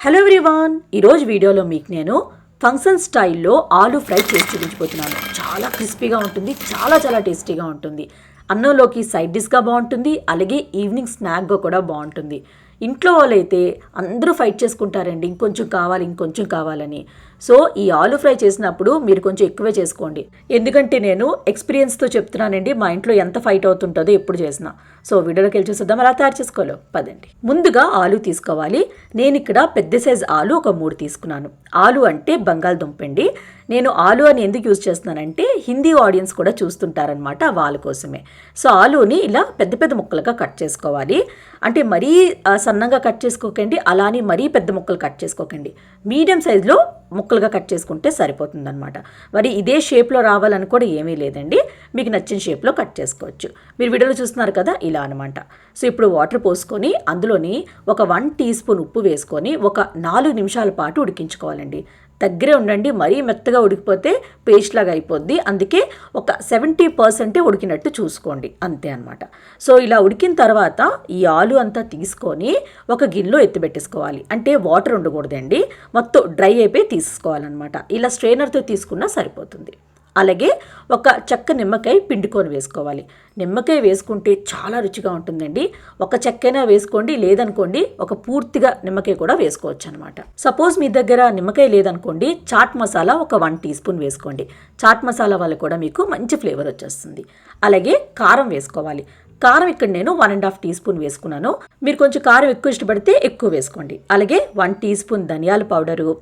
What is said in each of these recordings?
Hello everyone ఈరోజు వీడియోలో మీకు నేను ఫంక్షన్ స్టైల్లో ఆలు ఫ్రై చేసి చూపించిపోతున్నాను చాలా క్రిస్పీగా ఉంటుంది చాలా చాలా టేస్టీగా ఉంటుంది. అన్నంలోకి సైడ్ డిష్గా బాగుంటుంది అలాగే ఈవినింగ్ స్నాక్గా కూడా బాగుంటుంది. ఇంట్లో వాళ్ళైతే అందరూ ఫైట్ చేసుకుంటారండి ఇంకొంచెం కావాలి ఇంకొంచెం కావాలని. సో ఈ ఆలు ఫ్రై చేసినప్పుడు మీరు కొంచెం ఎక్కువే చేసుకోండి. ఎందుకంటే నేను ఎక్స్పీరియన్స్తో చెప్తున్నానండి మా ఇంట్లో ఎంత ఫైట్ అవుతుంటుందో ఎప్పుడు చేసినా. సో వీడియోలోకి వెళ్ళి చూసేద్దాం అలా తయారు చేసుకోవాలి. పదండి. ముందుగా ఆలు తీసుకోవాలి. నేను ఇక్కడ పెద్ద సైజ్ ఆలు ఒక మూడు తీసుకున్నాను. ఆలు అంటే బంగాళదుంప అండి నేను ఆలు అని ఎందుకు యూజ్ చేస్తున్నానంటే హిందీ ఆడియన్స్ కూడా చూస్తుంటారనమాట వాళ్ళ కోసమే. సో ఆలుని ఇలా పెద్ద పెద్ద ముక్కలుగా కట్ చేసుకోవాలి. అంటే మరీ సన్నగా కట్ చేసుకోకండి అలానే మరీ పెద్ద ముక్కలు కట్ చేసుకోకండి. మీడియం సైజులో ముక్కలుగా కట్ చేసుకుంటే సరిపోతుందనమాట మరి ఇదే షేప్లో రావాలని కూడా ఏమీ లేదండి. మీకు నచ్చిన షేప్లో కట్ చేసుకోవచ్చు. మీరు వీడియోలో చూస్తున్నారు కదా ఇలా అనమాట సో ఇప్పుడు వాటర్ పోసుకొని అందులోని ఒక వన్ టీ స్పూన్ ఉప్పు వేసుకొని ఒక నాలుగు నిమిషాల పాటు ఉడికించుకోవాలండి. దగ్గరే ఉండండి మరీ మెత్తగా ఉడికిపోతే పేస్ట్ లాగా అయిపోద్ది. అందుకే ఒక సెవెంటీ పర్సెంటే ఉడికినట్టు చూసుకోండి. అంతే అనమాట సో ఇలా ఉడికిన తర్వాత ఈ ఆలు అంతా తీసుకొని ఒక గిన్నెలో ఎత్తిపెట్టేసుకోవాలి అంటే వాటర్ ఉండకూడదండి. మొత్తం డ్రై అయిపోయి తీసుకోవాలన్నమాట ఇలా స్ట్రైనర్తో తీసుకున్నా సరిపోతుంది. అలాగే ఒక చెక్క నిమ్మకాయ పిండుకొని వేసుకోవాలి. నిమ్మకాయ వేసుకుంటే చాలా రుచిగా ఉంటుందండి. ఒక చెక్కైనా వేసుకోండి లేదనుకోండి ఒక పూర్తిగా నిమ్మకాయ కూడా వేసుకోవచ్చు అనమాట సపోజ్ మీ దగ్గర నిమ్మకాయ లేదనుకోండి చాట్ మసాలా ఒక వన్ టీ స్పూన్ వేసుకోండి. చాట్ మసాలా వల్ల కూడా మీకు మంచి ఫ్లేవర్ వచ్చేస్తుంది. అలాగే కారం వేసుకోవాలి. కారం ఇక్కడ నేను one and half teaspoon వేసుకున్నాను. మీరు కొంచెం కారం ఎక్కువ ఇష్టపడితే ఎక్కువ వేసుకోండి. అలాగే వన్ టీ స్పూన్ ధనియాల పౌడరు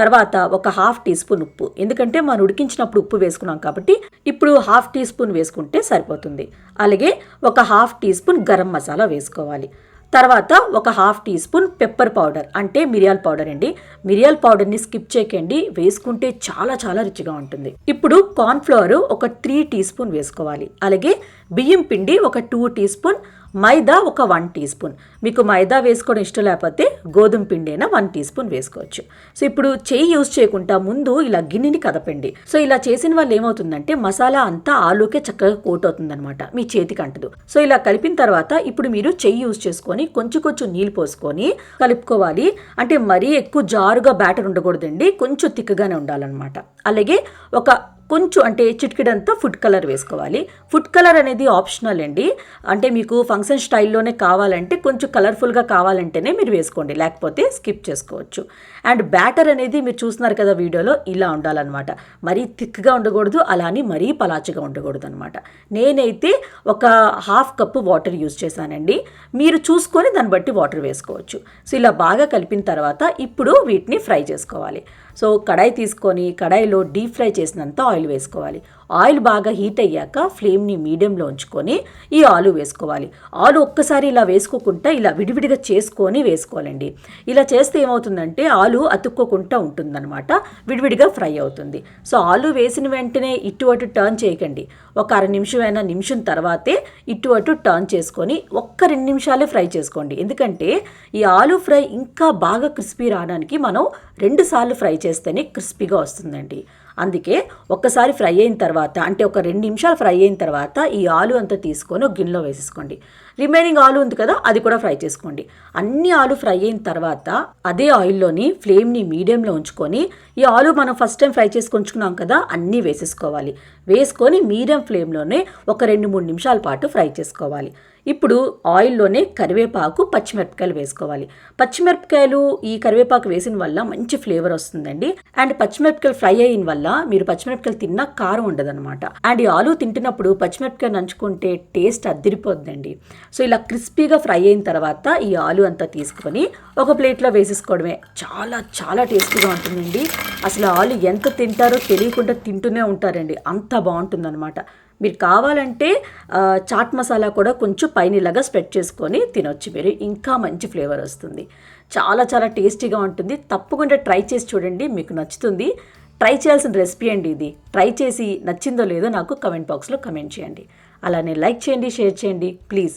తర్వాత ఒక హాఫ్ టీ స్పూన్ ఉప్పు. ఎందుకంటే మనం ఉడికించినప్పుడు ఉప్పు వేసుకున్నాం కాబట్టి ఇప్పుడు హాఫ్ టీ స్పూన్ వేసుకుంటే సరిపోతుంది. అలాగే ఒక half teaspoon garam masala వేసుకోవాలి. తర్వాత ఒక half teaspoon pepper powder అంటే మిరియాల పౌడర్ అండి. మిరియాల పౌడర్ని స్కిప్ చేయకండి వేసుకుంటే చాలా చాలా రుచిగా ఉంటుంది. ఇప్పుడు కార్న్ఫ్లవర్ ఒక త్రీ టీ స్పూన్ వేసుకోవాలి. అలాగే బియ్యం పిండి ఒక టూ టీ స్పూన్ మైదా ఒక వన్ టీ స్పూన్. మీకు మైదా వేసుకోవడం ఇష్టం లేకపోతే గోధుమ పిండి అయినా వన్ టీ స్పూన్ వేసుకోవచ్చు. సో ఇప్పుడు చేయి యూజ్ చేయకుండా ముందు ఇలా గిన్నెని కదపండి. సో ఇలా చేసిన వాళ్ళు ఏమవుతుందంటే మసాలా అంతా ఆలుకే చక్కగా కోట్ అవుతుందన్నమాట. మీ చేతికి అంటదు. సో ఇలా కలిపిన తర్వాత ఇప్పుడు మీరు చెయ్యి యూజ్ చేసుకొని కొంచెం కొంచెం నీళ్ళు పోసుకొని కలుపుకోవాలి. అంటే మరీ ఎక్కువ జారుగా బ్యాటర్ ఉండకూడదండి. కొంచెం తిక్కగానే ఉండాలన్నమాట. అలాగే ఒక కొంచెం అంటే చిటికిడంతా ఫుడ్ కలర్ వేసుకోవాలి. ఫుడ్ కలర్ అనేది ఆప్షనల్ అండి. అంటే మీకు ఫంక్షన్ స్టైల్లోనే కావాలంటే కొంచెం కలర్ఫుల్గా కావాలంటేనే మీరు వేసుకోండి. లేకపోతే స్కిప్ చేసుకోవచ్చు. అండ్ బ్యాటర్ అనేది మీరు చూస్తున్నారు కదా వీడియోలో ఇలా ఉండాలన్నమాట. మరీ థిక్గా ఉండకూడదు అలానే మరీ పలాచగా ఉండకూడదు అనమాట నేనైతే ఒక హాఫ్ కప్పు వాటర్ యూజ్ చేశానండి. మీరు చూసుకొని దాన్ని బట్టి వాటర్ వేసుకోవచ్చు. సో ఇలా బాగా కలిపిన తర్వాత ఇప్పుడు వీటిని ఫ్రై చేసుకోవాలి. సో కడాయి తీసుకొని కడాయిలో డీప్ ఫ్రై చేసినంత ఆయిల్ ఆయిల్ వేసుకోవాలి. ఆయిల్ బాగా హీట్ అయ్యాక ఫ్లేమ్ని మీడియంలో ఉంచుకొని ఈ ఆలు వేసుకోవాలి. ఆలు ఒక్కసారి ఇలా వేసుకోకుండా ఇలా విడివిడిగా చేసుకొని వేసుకోవాలండి. ఇలా చేస్తే ఏమవుతుందంటే ఆలు అతుక్కోకుండా ఉంటుందన్నమాట. విడివిడిగా ఫ్రై అవుతుంది. సో ఆలు వేసిన వెంటనే ఇటు అటు టర్న్ చేయకండి. ఒక అర నిమిషం అయినా నిమిషం తర్వాతే ఇటు అటు టర్న్ చేసుకొని ఒక్క రెండు నిమిషాలే ఫ్రై చేసుకోండి. ఎందుకంటే ఈ ఆలు ఫ్రై ఇంకా బాగా క్రిస్పీ రావడానికి మనం రెండుసార్లు ఫ్రై చేస్తేనే క్రిస్పీగా వస్తుందండి. అందుకే ఒక్కసారి ఫ్రై అయిన తర్వాత అంటే ఒక రెండు నిమిషాలు ఫ్రై అయిన తర్వాత ఈ ఆలు అంతా తీసుకొని ఒక గిన్నెలో వేసేసుకోండి. రిమైనింగ్ ఆలు ఉంది కదా అది కూడా ఫ్రై చేసుకోండి. అన్ని ఆలు ఫ్రై అయిన తర్వాత అదే ఆయిల్లోని ఫ్లేమ్ని మీడియంలో ఉంచుకొని ఈ ఆలు మనం ఫస్ట్ టైం ఫ్రై చేసుకొని ఉంచుకున్నాం కదా అన్నీ వేసేసుకోవాలి. వేసుకొని మీడియం ఫ్లేమ్లోనే ఒక రెండు మూడు నిమిషాల పాటు ఫ్రై చేసుకోవాలి. ఇప్పుడు ఆయిల్లోనే కరివేపాకు పచ్చిమిరపకాయలు వేసుకోవాలి. పచ్చిమిరపకాయలు ఈ కరివేపాకు వేసిన వల్ల మంచి ఫ్లేవర్ వస్తుందండి. అండ్ పచ్చిమిరపకాయలు ఫ్రై అయిన వల్ల మీరు పచ్చిమిరపకాయలు తిన్నా కారం ఉండదన్నమాట. అండ్ ఈ ఆలు తింటున్నప్పుడు పచ్చిమిరపకాయ నంచుకుంటే టేస్ట్ అద్దిరిపోద్దండి సో ఇలా క్రిస్పీగా ఫ్రై అయిన తర్వాత ఈ ఆలు అంతా తీసుకొని ఒక ప్లేట్లో వేసేసుకోవడమే. చాలా చాలా టేస్టీగా ఉంటుందండి. అసలు ఆలు ఎంత తింటారో తెలియకుండా తింటూనే ఉంటారండి. అంత బాగుంటుందన్నమాట. మీరు కావాలంటే చాట్ మసాలా కూడా కొంచెం పైన ఇలాగా స్ప్రెడ్ చేసుకొని తినొచ్చు మీరు. ఇంకా మంచి ఫ్లేవర్ వస్తుంది. చాలా చాలా టేస్టీగా ఉంటుంది. తప్పకుండా ట్రై చేసి చూడండి. మీకు నచ్చుతుంది. ట్రై చేయాల్సిన రెసిపీ అండి ఇది. ట్రై చేసి నచ్చిందో లేదో నాకు కమెంట్ బాక్స్లో కమెంట్ చేయండి. అలానే లైక్ చేయండి షేర్ చేయండి. ప్లీజ్.